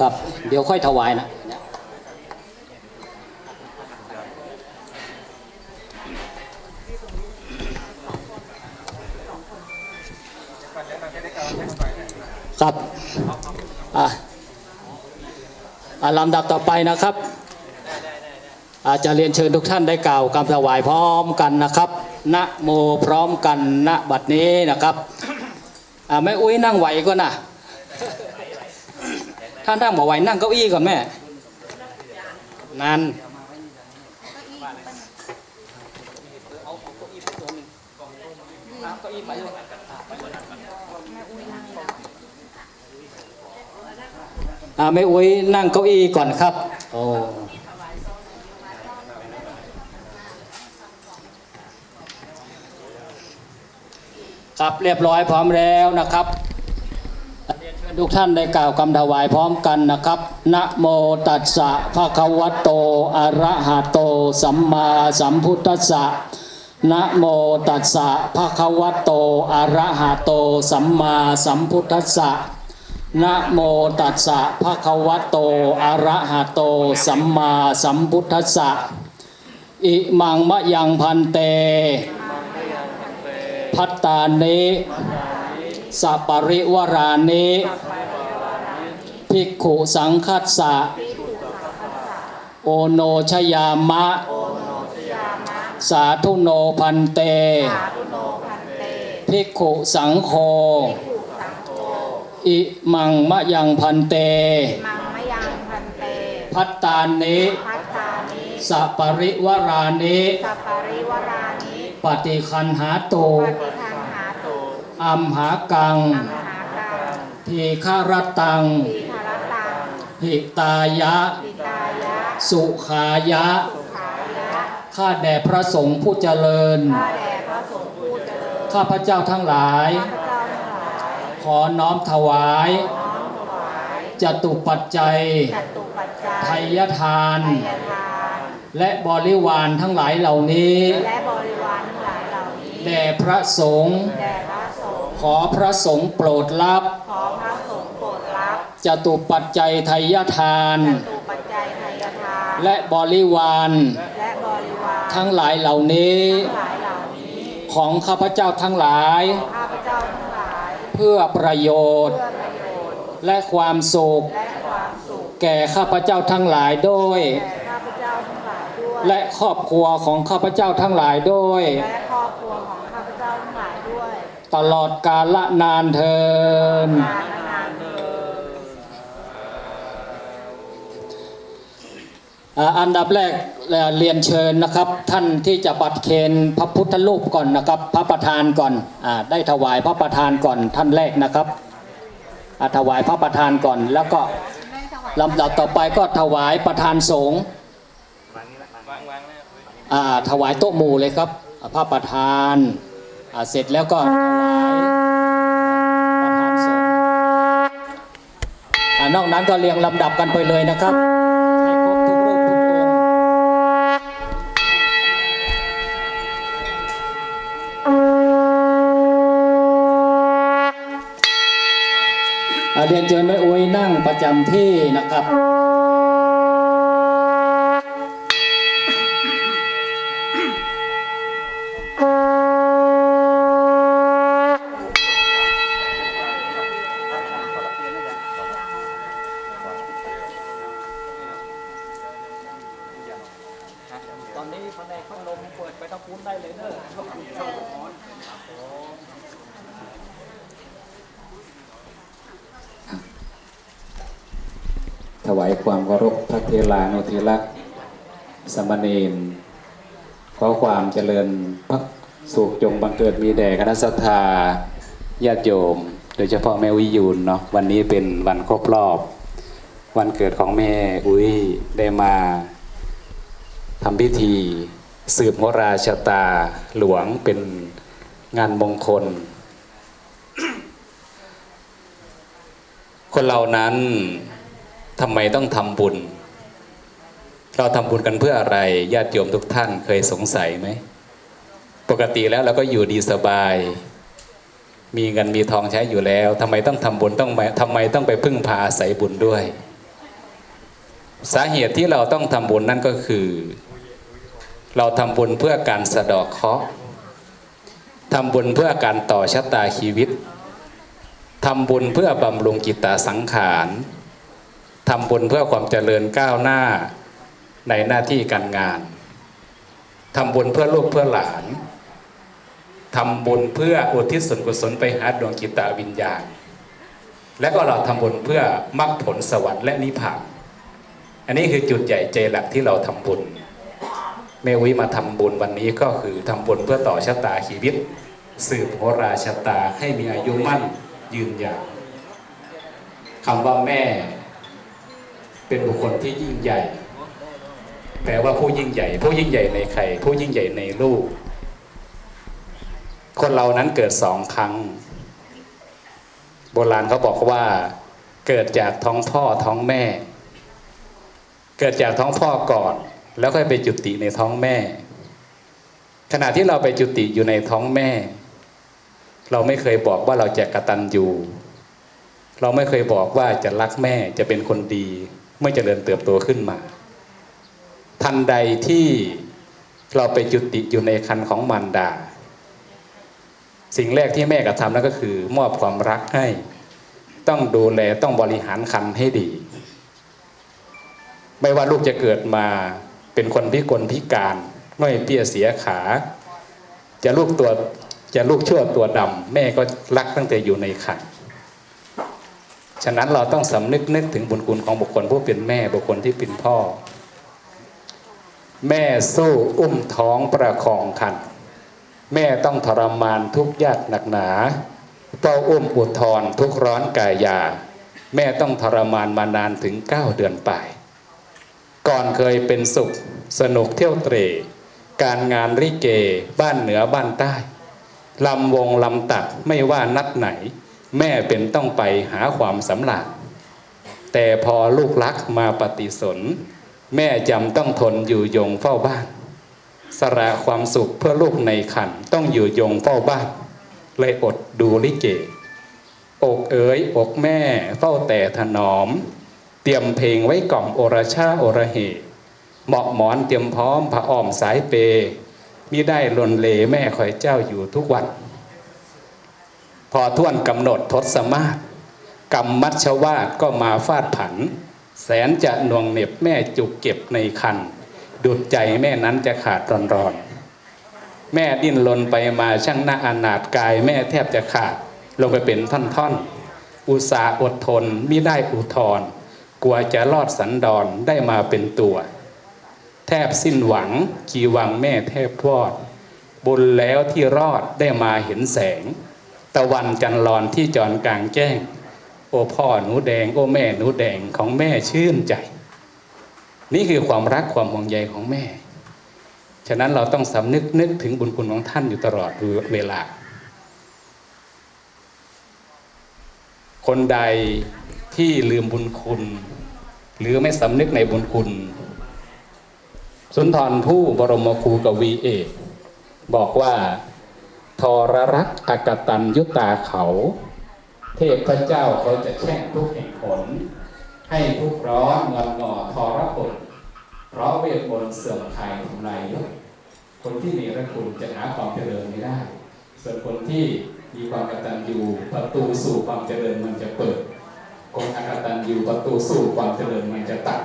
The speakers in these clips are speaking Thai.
ครับ เดี๋ยวค่อยถวายนะครับอะอะลำดับต่อไปนะครับ อาจจะเรียนเชิญทุกท่านได้กล่าวคำถวายพร้อมกันนะครับนะโมพร้อมกันณบัดนี้นะครับแม่อุ้ยนั่งไหวก่อนนะ ท่านนั่งบอกไหวนั่งเก้าอี้ก่อนแม่ นั่นอะแม่อุ้ยนั่งเก้าอี้ก่อนครับ โอ้ครับเรียบร้อยพร้อมแล้วนะครับ ทุกท่านได้กล่าวคำถวายพร้อมกันนะครับนะโมตัสสะภะคะวะโตอะระหะโต สัมมาสัมพุทธัสสะนะโมตัสสะภะคะวะโตอะระหะโต สัมมาสัมพุทธัสสะนะโมตัสสะภะคะวะโตอะระหะโต สัมมาสัมพุทธัสสะอิมังมะยังพันเต พัตตานิ สัปริวรานิภิกขุสังคัสสะ โอโนชยามะ สาธุโนพันเต ภิกขุสังโฆอิมังมะยังพันเตมังมะยังพันเตพัตตานิพัตตานิสัปริวรานิสัปปาริวรานิปฏิคันหาตุปฏิคันหาตุ อัมหากังอัมหากัง ทีฆารตังทีคารตังหิตายะปิตายะ สุขายะสุขายะข้าแด่พระสงฆ์ผู้เจริญข้าแด่พระสงฆ์ผู้เจริญ ข้าพระเจ้าทั้งหลายข้าพเจ้าทั้งหลายขอน้อมถวายน้อมถวายจตุปัจจัยจัตุปัจจัยไทยทานไทยทานและบริวารทั้งหลายเหล่านี้และบริวารทั้งหลายเหล่านี้ แด่พระสงฆ์แด่พระสงฆ์ ขอพระสงฆ์โปรดรับ ขอพระสงฆ์โปรดรับจตุปัจจัยไทยทานจัตุปัจจัยไทยทาน และบริวาร และบริวาร ทั้งหลายเหล่านี้ทั้งหลายเหล่านี้ของข้าพเจ้าทั้งหลายข้าพเจ้าทั้งหลาย เพื่อประโยชน์เพื่อประโยชน์และความสุขและความสุขแก่ข้าพเจ้าทั้งหลายโดยแก่ข้าพเจ้าทั้งหลายด้วย และครอบครัวของข้าพเจ้าทั้งหลายด้วยและ ตลอดกาลนานเทิน อันดับแรกเรียนเชิญนะครับ ท่านที่จะบัตรเคนพระพุทธรูปก่อนนะครับ พระประธานก่อนอได้ถวายพระประธานก่อนท่านแรกนะครับถวายพระประธานก่อน แล้วก็ลำดับต่อไปก็ถวายประธานสงฆ์ถวายโต๊ะหมู่เลยครับ พระประธาน เสร็จแล้วก็ถวายประธานสงฆ์อ่านอกนั้นก็เรียงลำดับกันไปเลยนะครับให้ครบทุกรูปทุกองค์เรียนเชิญแม่อุ้ยนั่งประจำที่นะครับ เณรขอความเจริญพระสุขจงบังเกิดมีแด่คณะสัตยาญาติโยม โดยเฉพาะแม่วิยูนเนาะวันนี้เป็นวันครบรอบ วันเกิดของแม่อุ้ยได้มาทำพิธี สืบโหราชตาหลวงเป็นงานมงคล คนเรานั้นทำไมต้องทำบุญ เราทำบุญกันเพื่ออะไรญาติโยมทุกท่านเคยสงสัยไหมปกติแล้วเราก็อยู่ดีสบาย มีเงินมีทองใช้อยู่แล้วทำไมต้องทำบุญต้องไปทำไมต้องไปพึ่งพาอาศัยบุญด้วย สาเหตุที่เราต้องทำบุญนั่นก็คือ เราทำบุญเพื่อการสะดอกเคราะห์ทำบุญเพื่อการต่อชะตาชีวิตทำบุญเพื่อบำรุงกิตตสังขารทำบุญเพื่อความเจริญก้าวหน้า ในหน้าที่การงานทำบุญเพื่อลูกเพื่อหลานทำบุญเพื่ออุทิศส่วนกุศลไปหาดวงกิตตวิญญาณ และก็เราทำบุญเพื่อมรรคผลสวรรค์และนิพพาน อันนี้คือจุดใหญ่เจหลักที่เราทำบุญแม่วิมาทำบุญวันนี้ก็คือทำบุญเพื่อต่อชะตาชีวิต สืบโหราชะตาให้มีอายุมั่นยืนยาวคำว่าแม่ เป็นบุคคลที่ยิ่งใหญ่ แปลว่าผู้ยิ่งใหญ่ ผู้ยิ่งใหญ่ในใคร ผู้ยิ่งใหญ่ในลูก คนเรานั้นเกิดสองครั้ง โบราณเขาบอกว่า เกิดจากท้องพ่อท้องแม่ เกิดจากท้องพ่อก่อน แล้วค่อยไปจุติในท้องแม่ ขณะที่เราไปจุติอยู่ในท้องแม่ เราไม่เคยบอกว่าเราจะกระตันอยู่เราไม่เคยบอกว่าจะรักแม่จะเป็นคนดี เมื่อเจริญเติบโตขึ้นมา ทันใดที่เราไปจุติอยู่ในคันของมารดา สิ่งแรกที่แม่กระทำนั่นก็คือ มอบความรักให้ ต้องดูแลต้องบริหารคันให้ดี ไม่ว่าลูกจะเกิดมาเป็นคนพิกลพิการง่อยเปี้ยเสียขา จะลูกตัวจะลูกชั่วตัวดำแม่ก็รักตั้งแต่อยู่ในคันฉะนั้นเราต้องสำนึกนึกถึงบุญคุณของบุคคลผู้เป็นแม่บุคคลที่เป็นพ่อ แม่สู้อุ้มท้องประคองคัน แม่ต้องทรมานทุกยากหนักหนาเป้าอุ้มอุทธรทุกร้อนกายยา แม่ต้องทรมานมานานถึง 9 เดือนไป ก่อนเคยเป็นสุข สนุกเที่ยวเตร การงานริเก บ้านเหนือบ้านใต้ลำวงลำตัดไม่ว่านัดไหน แม่เป็นต้องไปหาความสำราญแต่พอลูกรักมาปฏิสน แม่จำต้องทนอยู่ยงเฝ้าบ้าน สละความสุขเพื่อลูกในขันต้องอยู่ยงเฝ้าบ้าน เลยอดดูลิเก อกเอ๋ยอกแม่เฝ้าแต่ถนอม เตรียมเพลงไว้กล่อมโอรชาโอระเหเหมาะหมอนเตรียมพร้อมผ้าอ้อมสายเปมิได้ลนเลแม่คอยเจ้าอยู่ทุกวัน พอท่วนกำหนดทศมาศกรรมมัชวาดก็มาฟาดผัน แสนจะหน่วงเหน็บแม่จุกเก็บในคันดุดใจแม่นั้นจะขาดรอนรอนแม่ดิ้นรนไปมาช่างหน้าอนาถกายแม่แทบจะขาด ลงไปเป็นท่อนๆ อุตสาห์อดทนมิได้อุทธรกลัวจะรอดสันดอนได้มาเป็นตัว แทบสิ้นหวังกีวังแม่แทบวอดบุญแล้วที่รอดได้มาเห็นแสง ตะวันจันร์รอนที่จอนกลางแจ้ง โอพ่อหนูแดง โอแม่หนูแดงของแม่ชื่นใจ นี่คือความรักความห่วงใยของแม่ ฉะนั้นเราต้องสำนึกนึกถึงบุญคุณของท่านอยู่ตลอดเวลา คนใดที่ลืมบุญคุณ หรือไม่สำนึกในบุญคุณ สุนทรผู้บรมครูกวีเอกบอกว่า ทรรักอากตันยุตาเขา เทพเจ้าเขาจะแช่งทุกแห่งผล ให้ทุกร้อนงอนงอทรผลเพราะเวทมนต์เสื่อมคลายทำลายยศคนที่มีระคุณจะหาความเจริญไม่ได้ ส่วนคนที่มีความกตัญญูประตูสู่ความเจริญมันจะเปิด คนอกตัญญูประตูสู่ความเจริญมันจะตัด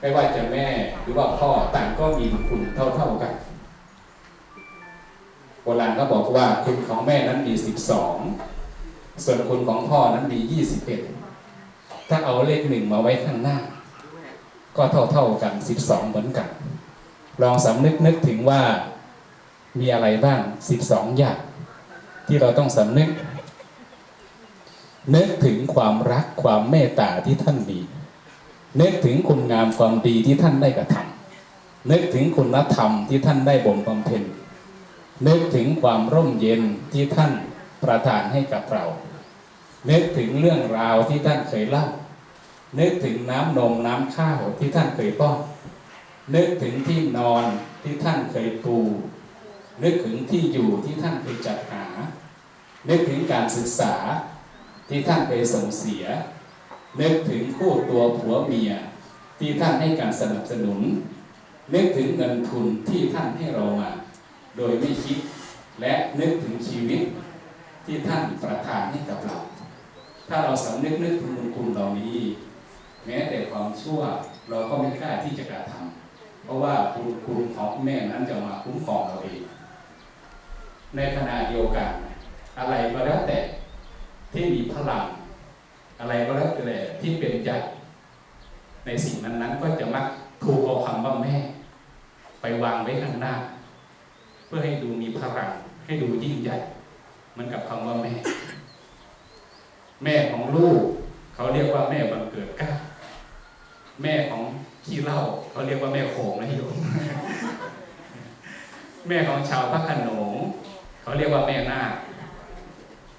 ไม่ว่าจะแม่หรือว่าพ่อต่างก็มีบุญคุณเท่าๆกันโบราณก็บอกว่าคุณของแม่นั้นมี12ส่ ส่วนคุณของพ่อนั้นมี21ถ้าเอาเลขหนึ่งมาไว้ข้างหน้า ก็เท่าๆกัน12เหมือนกัน ลองสำนึกนึกถึงว่ามีอะไรบ้าง12อย่างที่เราต้องสำนึก นึกถึงความรักความเมตตาที่ท่านมี นึกถึงคุณงามความดีที่ท่านได้กระทำนึกถึงคุณธรรมที่ท่านได้บ่มบำเพ็ญนึกถึงความร่มเย็นที่ท่านประทานให้กับเรา นึกถึงเรื่องราวที่ท่านเคยเล่า นึกถึงน้ำนมน้ำข้าวที่ท่านเคยป้อนนึกถึงที่นอนที่ท่านเคยปู นึกถึงที่อยู่ที่ท่านเคยจัดหา นึกถึงการศึกษาที่ท่านเคยส่งเสีย นึกถึงคู่ตัวผัวเมียที่ท่านให้การสนับสนุน นึกถึงเงินทุนที่ท่านให้เรามา โดยไม่คิด และนึกถึงชีวิตที่ท่านประทานให้กับเรา ถ้าเราสำนึกนึกถึงบุญคุณเหล่านี้ แม้แต่ความชั่วเราก็ไม่กล้าที่จะกระทำเพราะว่าบุญคุณของแม่นั้นจะมาคุ้มครองเราเอง ในขณะเดียวกัน อะไรก็แล้วแต่ที่มีพลัง อะไรก็แล้วแต่ที่เป็นใหญ่ในสิ่งนั้นๆก็จะมักถูกเอาคำว่าแม่ ไปวางไว้ข้างหน้า เพื่อให้ดูมีพลังให้ดูยิ่งใหญ่ มันกับคำว่าแม่ แม่ของลูก เขาเรียกว่าแม่บังเกิดก้าแม่ของขี้เหล้าเขาเรียกว่าแม่โขงนะโยมแม่ของชาวพระขนงเขาเรียกว่าแม่นาค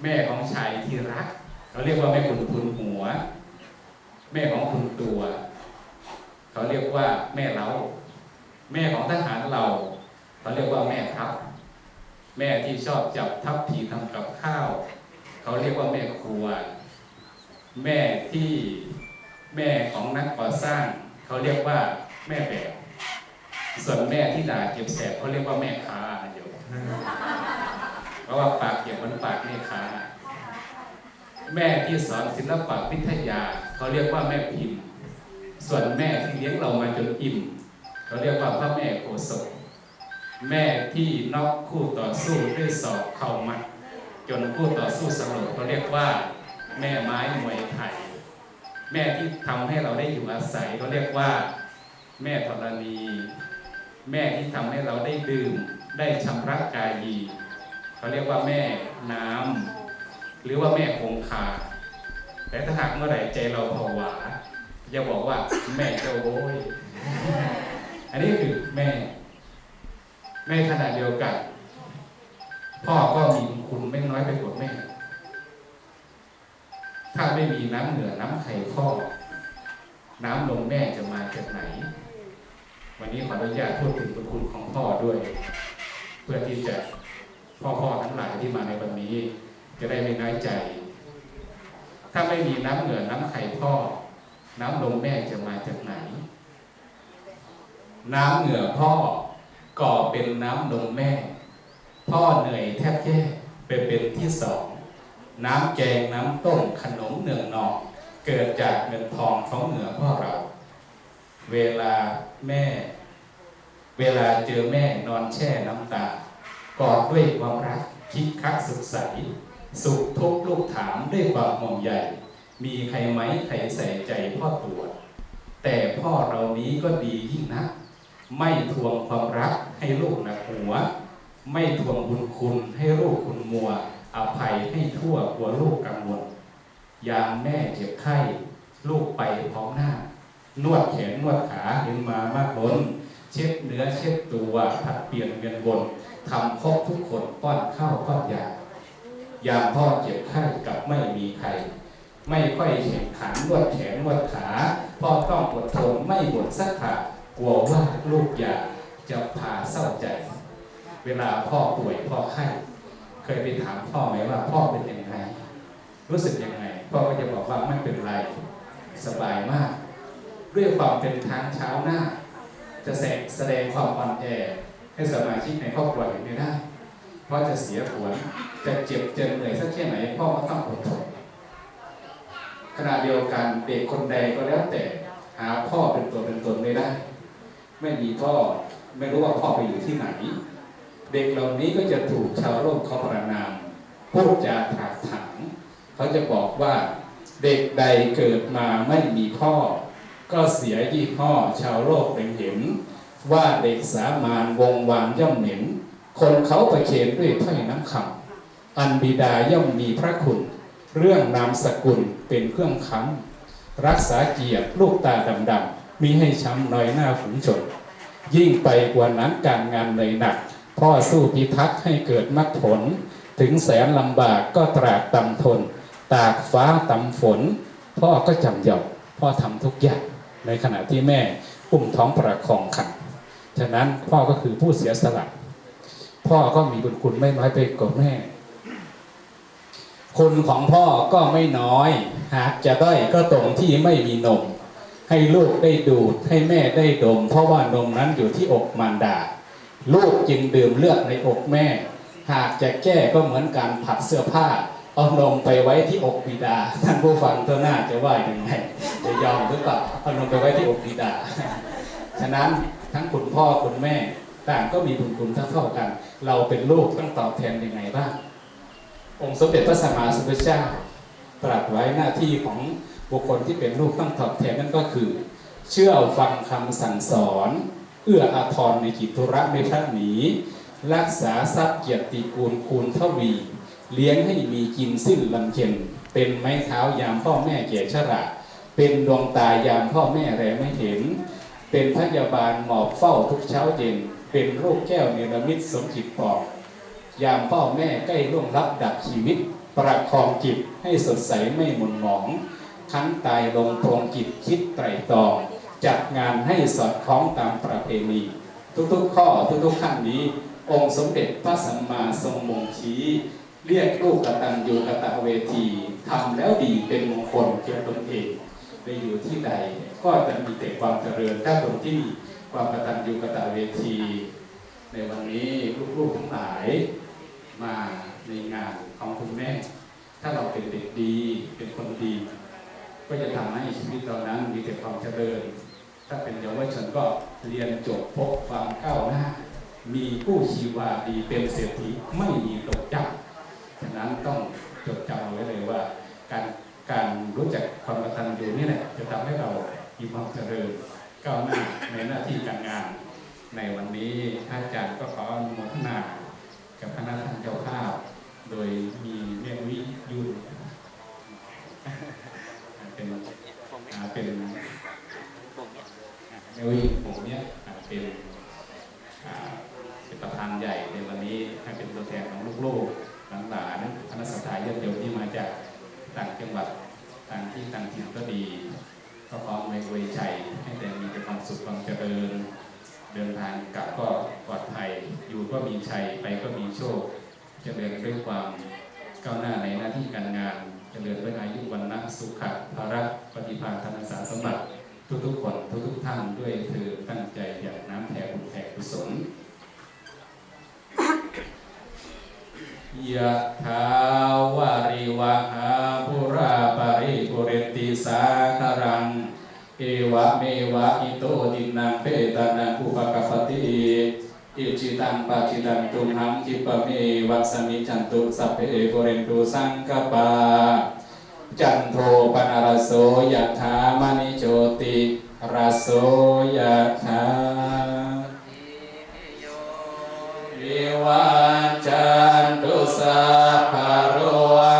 แม่ของชายที่รัก เขาเรียกว่าแม่คุณทุนหัว แม่ของคุณตัว เขาเรียกว่าแม่เล้าแม่ของทหารเราเขาเรียกว่าแม่ทัพ แม่ที่ชอบจับทัพผีทำกับข้าว เขาเรียกว่าแม่ครัว แม่ที่แม่ของนักก่อสร้าง เขาเรียกว่าแม่แบบ ส่วนแม่ที่ด่าเก็บแสบเขาเรียกว่าแม่ค้านะโยมเพราะว่าปากเก็บมันปากแม่ค้าแม่ที่สอนศิลปะวิทยา เขาเรียกว่าแม่พิมพ์ ส่วนแม่ที่เลี้ยงเรามาจนอิ่ม เขาเรียกว่าพระแม่โคศกแม่ที่นอกคู่ต่อสู้ด้วยศอกเข่ามัด จนคู่ต่อสู้สลบเขาเรียกว่า แม่ไม้มวยไทยแม่ที่ทำให้เราได้อยู่อาศัยเขาเรียกว่า แม่ธรณี แม่ที่ทำให้เราได้ดื่มได้ชำระกายีเขาเรียกว่าแม่น้ำหรือว่าแม่คงคาแต่ถ้าหากเมื่อไหร่ใจเราผวาอย่าบอกว่าแม่เจ้าโว้ยอันนี้คือแม่ในขณะเดียวกัน พ่อก็มีคุณไม่น้อยไปกว่าแม่ ถ้าไม่มีน้ำเหนือน้ำไข่พ่อน้ำนมแม่จะมาจากไหน วันนี้ขออนุญาตพูดถึงคุณของพ่อด้วย เพื่อที่จะพ่อพ่อๆทั้งหลายที่มาในวันนี้ จะได้ไม่น้อยใจ ถ้าไม่มีน้ำเหนือน้ำไข่พ่อ น้ำนมแม่จะมาจากไหน น้ำเหงื่อพ่อก่อเป็นน้ำนมแม่ พ่อเหนื่อยแทบแย่ไปเป็นที่สอง น้ำแกงน้ำต้มขนมเนืองนองเกิดจากเงินทองของเหนือพ่อเรา เวลาแม่ เวลาเจอแม่นอนแช่น้ำตากอดด้วยความรักคิกคักสุขใสสุขทุกลูกถามด้วยความห่วงใยมีใครไหมใครใส่ใจพ่อตัวแต่พ่อเรานี้ก็ดียิ่งนักไม่ทวงความรักให้ลูกหนักหัว ไม่ทวงบุญคุณให้ลูกคุณมัว อภัยให้ทั่วกลัวลูกกังวลยามแม่เจ็บไข้ ลูกไปพร้อมหน้า นวดแขนนวดขาเห็นมามากล้น เช็ดเนื้อเช็ดตัวผัดเปลี่ยนเวียนวนทำครบทุกคนป้อนข้าวป้อนยายามพ่อเจ็บไข้กับไม่มีใคร ไม่ค่อยแข่งขันนวดแขนนวดขาพ่อต้องอดทนไม่บ่นสักขากลัวว่าลูกอยากจะพาเศร้าใจ เวลาพ่อป่วยพ่อไข้เคยไปถามพ่อไหมว่า พ่อเป็นยังไงรู้สึกยังไงพ่อก็จะบอกว่าไม่เป็นไรสบายมาก ด้วยความเป็นทางเช้าหน้า จะแสดงแสดงความอ่อนแอให้สมาชิกในครอบครัวเห็นไม่ได้เพราะจะเสียผลจะเจ็บจะเหนื่อยสักแค่ไหนพ่อก็ต้องอดทนขณะเดียวกันเด็กคนใดก็แล้วแต่หาพ่อเป็นตัวเป็นตนไม่ได้ ไม่มีพ่อไม่รู้ว่าพ่อไปอยู่ที่ไหน เด็กเหล่านี้ก็จะถูกชาวโลกเขาประนามพูดจาถากถางเขาจะบอกว่าเด็กใดเกิดมาไม่มีพ่อ ก็เสียยี่ห้อชาวโลกเป็นเห็น ว่าเด็กสามานวงวานย่อมเหม็นคนเขาประเคนด้วยถ้อยน้ำคำอันบิดาย่อมมีพระคุณ เรื่องนามสกุลเป็นเครื่องค้ำรักษาเกียรติลูกตาดำๆมีให้ช้ำน้อยหน้าฝูงชน ยิ่งไปกว่านั้นการงานเหนื่อยหนัก พ่อสู้พิทักษ์ให้เกิดมรรคผล ถึงแสนลำบากก็ตรากตำทน ตากฟ้าตำฝน พ่อก็จำยอมพ่อทำทุกอย่าง ในขณะที่แม่อุ้มท้องประคองขันฉะนั้นพ่อก็คือผู้เสียสละพ่อก็มีบุญคุณไม่น้อยไปกว่าแม่ คุณของพ่อก็ไม่น้อย หากจะได้ก็ตรงที่ไม่มีนม ให้ลูกได้ดูดให้แม่ได้ดม เพราะว่านมนั้นอยู่ที่อกมารดา ลูกจึงดื่มเลือดในอกแม่ หากจะแก้ก็เหมือนการผัดเสื้อผ้า เอานมไปไว้ที่อกบิดา ท่านผู้ฟังเท่าหน้าจะว่ายังไงจะยอมหรือเปล่าเอานมไปไว้ที่อกบิดา ฉะนั้นทั้งคุณพ่อคุณแม่ต่างก็มีบุญคุณเท่ากัน เราเป็นลูกต้องตอบแทนยังไงบ้าง องค์สมเด็จพระสัมมาสัมพุทธเจ้าตรัสไว้หน้าที่ของบุคคลที่เป็นลูกต้องตอบแทนนั่นก็คือ เชื่อฟังคำสั่งสอน เอื้ออาทรในกิจธุระไม่พลัดหนีรักษาทรัพย์เกียรติกูลคูณทวี เลี้ยงให้มีกินสิ้นลำเค็นเป็นไม้เท้ายามพ่อแม่แก่ชราเป็นดวงตายามพ่อแม่แลไม่เห็น เป็นพยาบาลหมอบเฝ้าทุกเช้าเย็น เป็นโรคแก้วเนรมิตสมจิตปอก ยามพ่อแม่ใกล้ล่วงลับดับชีวิต ประคองจิตให้สดใสไม่หมุนหมองคั้นตายลงตรงจิตคิดไตรตรอง จัดงานให้สอดคล้องตามประเพณี ทุกๆ ข้อทุกๆขั้นนี้ องค์สมเด็จพระสัมมาทรงมงชี้ เรียกลูกกตัญญูกตะเวทีทำแล้วดีเป็นมงคลแก่ตนเองไปอยู่ที่ใดก็จะมีแต่ความเจริญถ้าตรงที่มีความกตัญญูกตะเวที ในวันนี้ลูกๆทั้งหลายมาในงานของคุณแม่ ถ้าเราเป็นเด็กดีเป็นคนดี ก็จะทำให้ชีวิตเรานั้นมีแต่ความเจริญ ถ้าเป็นเยาวชนก็เรียนจบพบความก้าวหน้า มีผู้ชีวาดีเป็นเศรษฐีไม่มีตกจับฉะนั้นต้องจดจำไว้เลยว่า การการรู้จักความกตัญญูนี่แหละจะทำให้เรามีความเจริญก้าวหน้าในหน้าที่การงาน ในวันนี้ท่านอาจารย์ก็ขออนุโมทนา กับคณะท่านเจ้าภาพ โดยมีเมฆวิยุนเป็นเป็น เมฆวิผมเนี่ยเป็นเป็นประธานใหญ่ในวันนี้ให้เป็นตัวแทนของลูกๆหลานๆคณะสัตยาญาติโยมที่มาจากต่างจังหวัดต่างที่ต่างถิ่นก็ดีก็พร้อมไว้ว้ใจให้แต่มีแต่ความสุขความเจริญ เดินทางกลับก็ปลอดภัย อยู่ก็มีชัยไปก็มีโชคเจริญด้วยความก้าวหน้าในหน้าที่การงาน เจริญด้วยอายุวันนะสุขะภาระปฏิภาณธนสารสมบัติ ทุกๆคนทุกๆท่านด้วยเธอตั้งใจอยากน้ำแผ่บุญแผ่กุศลยะถาวาริวะหาปุราปาริปุเรติสาคารัง เอวะเมวะอิโตตินังเปตานังอุปกปปติอิจิตังปะจิตังตุมหังจิปะเมวัสมิจันตุสัพเพปุเรนตุสังกปา จันโทปนารโสยะถามณิโชติราโสยะถาวิวัจจันตุสัพพะโร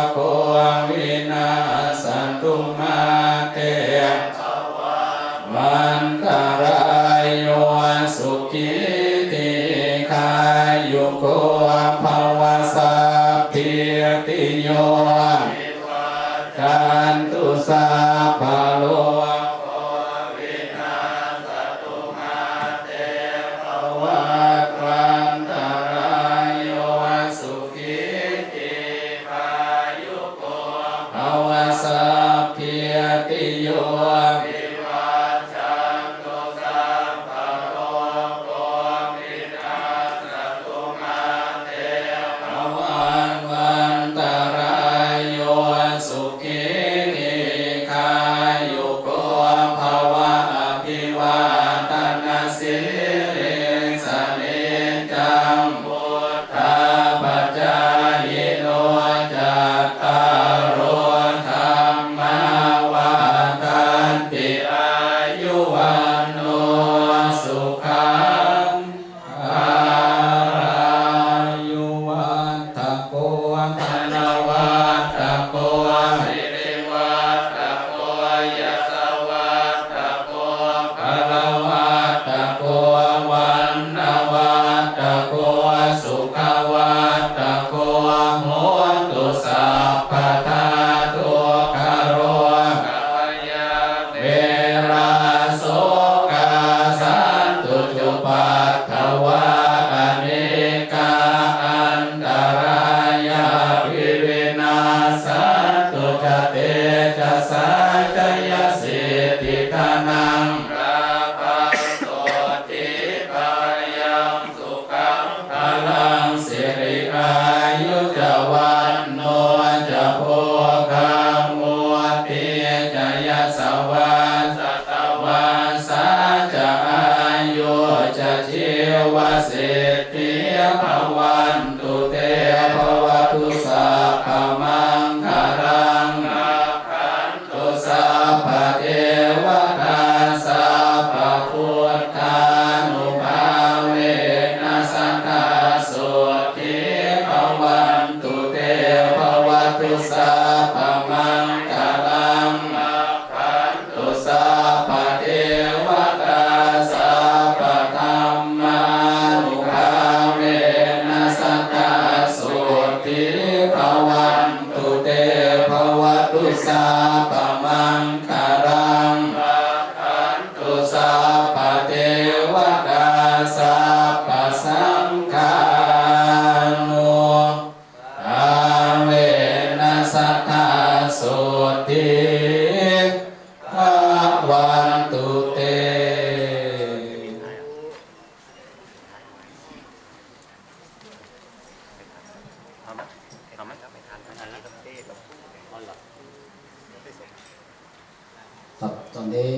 โค อนนี้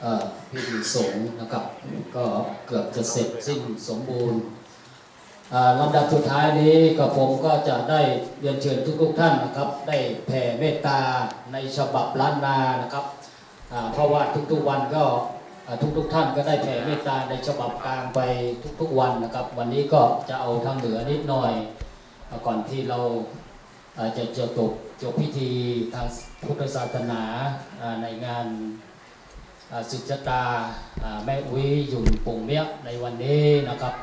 เอ่อพิธีสงฆ์นะครับ ก็เกือบจะเสร็จสิ้นสมบูรณ์ลำดับสุดท้ายนี้กับผมก็จะได้เรียนเชิญทุกๆท่านนะครับ ได้แผ่เมตตาในฉบับล้านนานะครับเพราะว่าทุกๆวันก็ทุกๆท่านก็ได้แผ่เมตตาในฉบับกลางไปทุกๆวันนะครับ วันนี้ก็จะเอาทางเหนือนิดหน่อย ก่อนที่เราอาจจะจบ จบพิธีทางพุทธศาสนาในงานสุจตาแม่อุ้ยหยุ่นปุ่งเมียในวันนี้นะครับ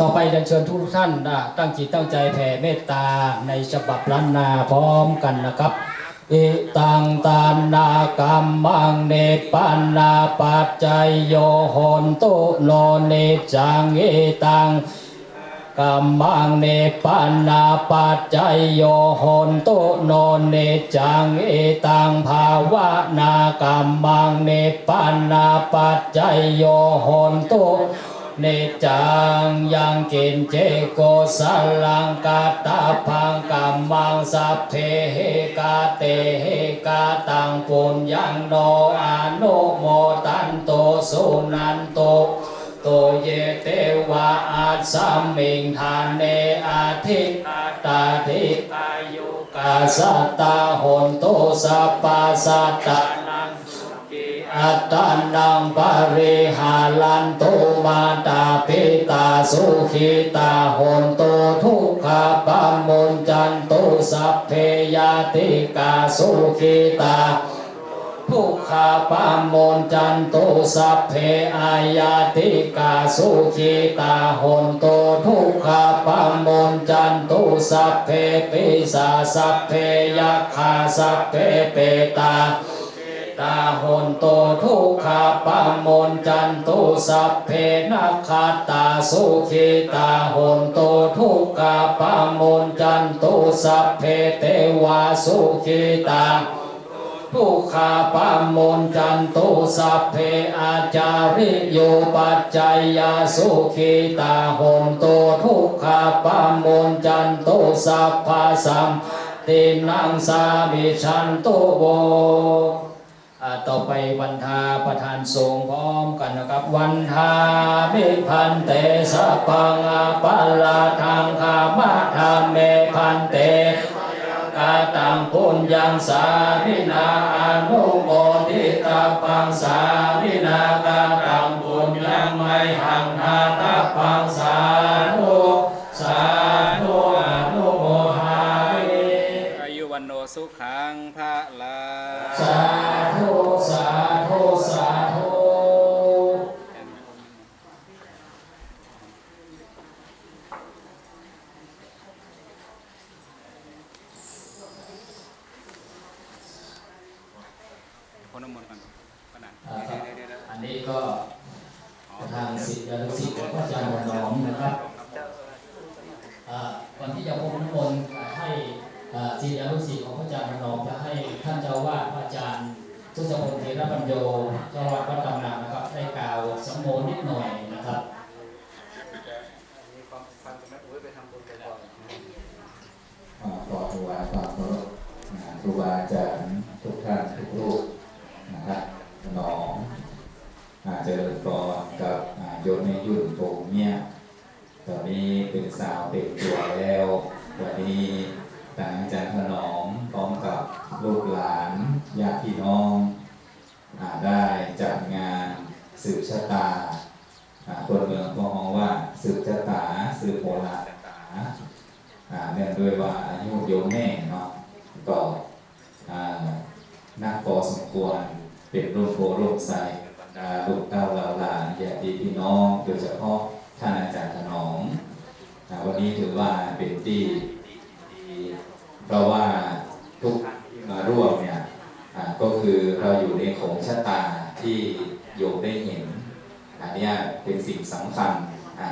ต่อไปเรียนเชิญทุกท่านตั้งจิตตั้งใจแผ่เมตตาในฉบับล้านนาพร้อมกันนะครับอิตังตานนากรรมังเนปันนาปัจจัยโยโหนตุโนเนจังอิตัง กัมมังเนปันนาปัจจยโยหนตุโนเนจังเอตังภาวะนากัมมังเนปันนาปัจจยโยหนตุเนจังยังกินเจโกสัลลังกาตาพังกัมมังสัพเพเหกาเตเหกาตังปุญญังโนอนุโมตันโตสุนันโต โตเยเตวะอาสัมมิงทานเนอาทิอาตาทิอายุกาสัตตาหนโตสัพพะสัตตานังสุขีอัตตานังปริหาลันโตมาตาปิตาสุขีตาหนโตทุกขปัมมุจันโตสัพเพยาติกาสุขีตา ทุกขาปามนจันโตสัพเพอายาติกาสุขีตาหนโตทุกขาปามนจันโตสัพเพปิสาสัพเพยัคขาสัพเพเปตาตาหนโตทุกขาปามนจันโตสัพเพนักขาตาสุขีตาหนโตทุกขาปามนจันโตสัพเพเทวาสุขีตา ทุกขาปามมนจันโตสัพเพอาจาริโยปัจจัยยาสุขีตาหนโตทุกขาปามมนจันโตสัพพะสัมตินังสามิชันโตโวต่อไปวันทาประธานสงพร้อมกันนะครับ วันทามิพันเตสัพพังอาปัลลาทังคามะธรรมเมพันเต กาตังปุญญังสารินาอนุโมทิตาปังสารินา อ่าขอถวายความเคารพนะครูบาอาจารย์ทุกท่านทุกรูปนะครับน้องอาเจริญพรกับ นี้เป็นสาวเต็มตัวแล้ว วันนี้ทางอาจารย์ถนอมพร้อมกับลูกหลานญาติพี่น้องอ่าได้จัดงานสืบชะตาอ่าคนเมืองก็มองว่าสืบชะตาสืบโบราณชะตาอ่าเนื่องด้วยว่าอายุโยมแม่เนาะก็อ่านักพอสมควรเป็นรุ่นโพรุ่นใสบรรดาลูกเต้าเหล่าหลานญาติพี่น้องโดยเฉพาะท่านอาจารย์ถนอม อ่าวันนี้ถือว่าเป็นที่ที่เพราะว่าทุกท่านที่มาร่วมเนี่ยอ่าก็คือเราอยู่ในของชะตาที่โยมได้เห็น อัน เนี้ยเป็นสิ่งสำคัญ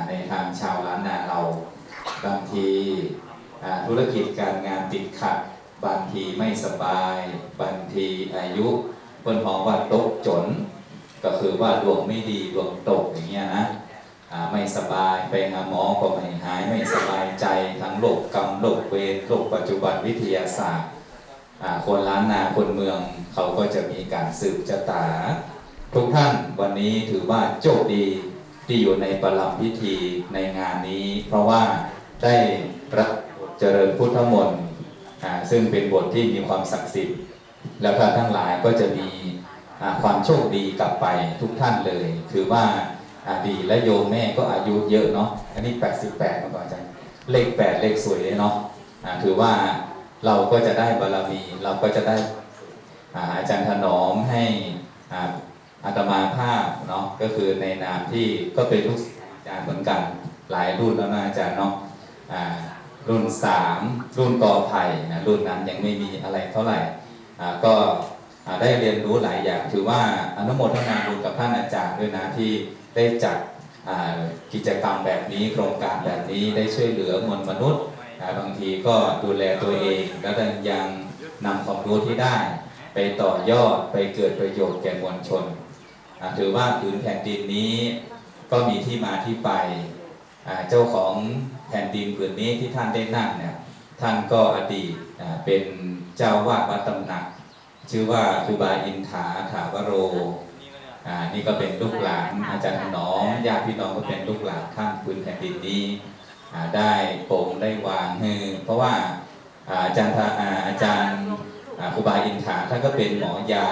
ในทางชาวล้านนาเราบางทีธุรกิจการงานติดขัด บางทีไม่สบาย บางทีอายุเพิ่นมองว่าตกจน ก็คือว่าดวงไม่ดีดวงตกอย่างเงี้ยนะไม่สบายไปหาหมอก็ไม่หายไม่สบายใจทั้งโรคกรรมโรคเวรโรคปัจจุบันวิทยาศาสตร์คนล้านนาคนเมืองเขาก็จะมีการสืบชะตา ทุกท่านวันนี้ถือว่าโชคดีที่อยู่ในประลัมพิธีในงานนี้ เพราะว่าได้รับเจริญพุทธมนต์อ่าซึ่งเป็นบทที่มีความศักดิ์สิทธิ์ แล้วท่านทั้งหลายก็จะมีความโชคดีกลับไปทุกท่านเลย ถือว่าดีและโยมแม่ก็อายุเยอะเนาะอันนี้ 88มาก่อนอาจารย์เลข 8 เลขสวยเลยเนาะอ่าถือว่าเราก็จะได้บารมี เราก็จะได้อาจารย์ถนอมให้อ่าอาตมาภาพเนาะ ก็ คือในนามที่ก็เป็นลูกศิษย์อาจารย์เหมือนกันหลายรุ่นแล้วนะอาจารย์เนาะอ่ารุ่น3รุ่นต่อไผ่นะรุ่นนั้นยังไม่มีอะไรเท่าไหร่ก็ได้เรียนรู้หลายอย่างถือว่าอนุโมทนาบุญกับท่านอาจารย์ด้วยนะที่ได้จัดกิจกรรมแบบนี้โครงการแบบนี้ได้ช่วยเหลือมวลมนุษย์บางทีก็ดูแลตัวเอง แล้วยังนำความรู้ที่ได้ ไปต่อยอดไปเกิดประโยชน์แก่มวลชน ถือว่าผืนแผ่นดินนี้ก็มีที่มาที่ไป เจ้าของแผ่นดินผืนนี้ที่ท่านได้นั่งเนี่ยท่านก็อดีตเป็นเจ้าวาดวัดตำหนัก ชื่อว่าครูบาอินถาถาวโรนี่ก็เป็นลูกหลานอาจารย์ถนอมญาติพี่น้องก็เป็นลูกหลานข้างพื้นแผ่นดินนี้ได้โป่งได้วางเฮเพราะว่าอาจารย์ทาอาจารย์ครูบาอินถาท่านก็เป็นหมอยา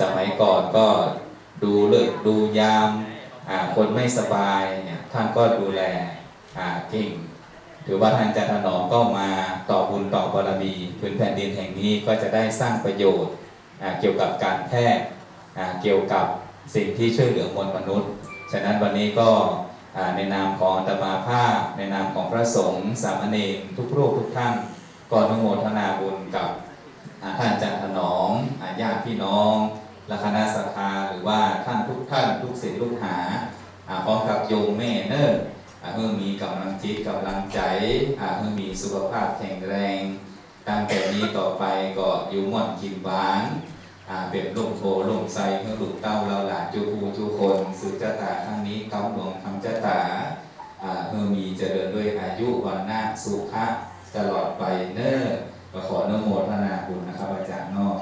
สมัยก่อนก็ ดูเลิกดูยามคนไม่สบายเนี่ยท่านก็ดูแลอ่าเก่งถือว่าท่านจารย์ถนอมก็มาต่อบุญต่อบารมีพื้นแผ่นดินแห่งนี้ก็จะได้สร้างประโยชน์เกี่ยวกับการแพทย์เกี่ยวกับสิ่งที่ช่วยเหลือมวลมนุษย์ ฉะนั้นวันนี้ก็อ่าในนามของตมาภาพ ในนามของพระสงฆ์สามเณรทุกรูปทุกท่านก็อนุโมทนาบุญกับท่านจารย์ถนอมญาติพี่น้อง และคณะสัทธาหรือว่าท่านทุกท่านทุกศิษย์ลูกหาพร้อมกับโยมแม่เนอ่าเพื่อมีกำลังจิตกำลังใจเพื่อมีสุขภาพแข็งแรงตั้งแต่นี้ต่อไปก็อยู่หม่อนกินหวานอ่าเป็นลมโพลมไซเพื่อลูกเต้าเราหลานจูคูจูคนสืบจตาครั้งนี้ก้าหลวงทำจตาอ่าเพื่อมีเจริญด้วยอายุวันหน้าสุขะตลอดไปเนอก็ขออนโมทนาบุญนะครับอาจารย์นอก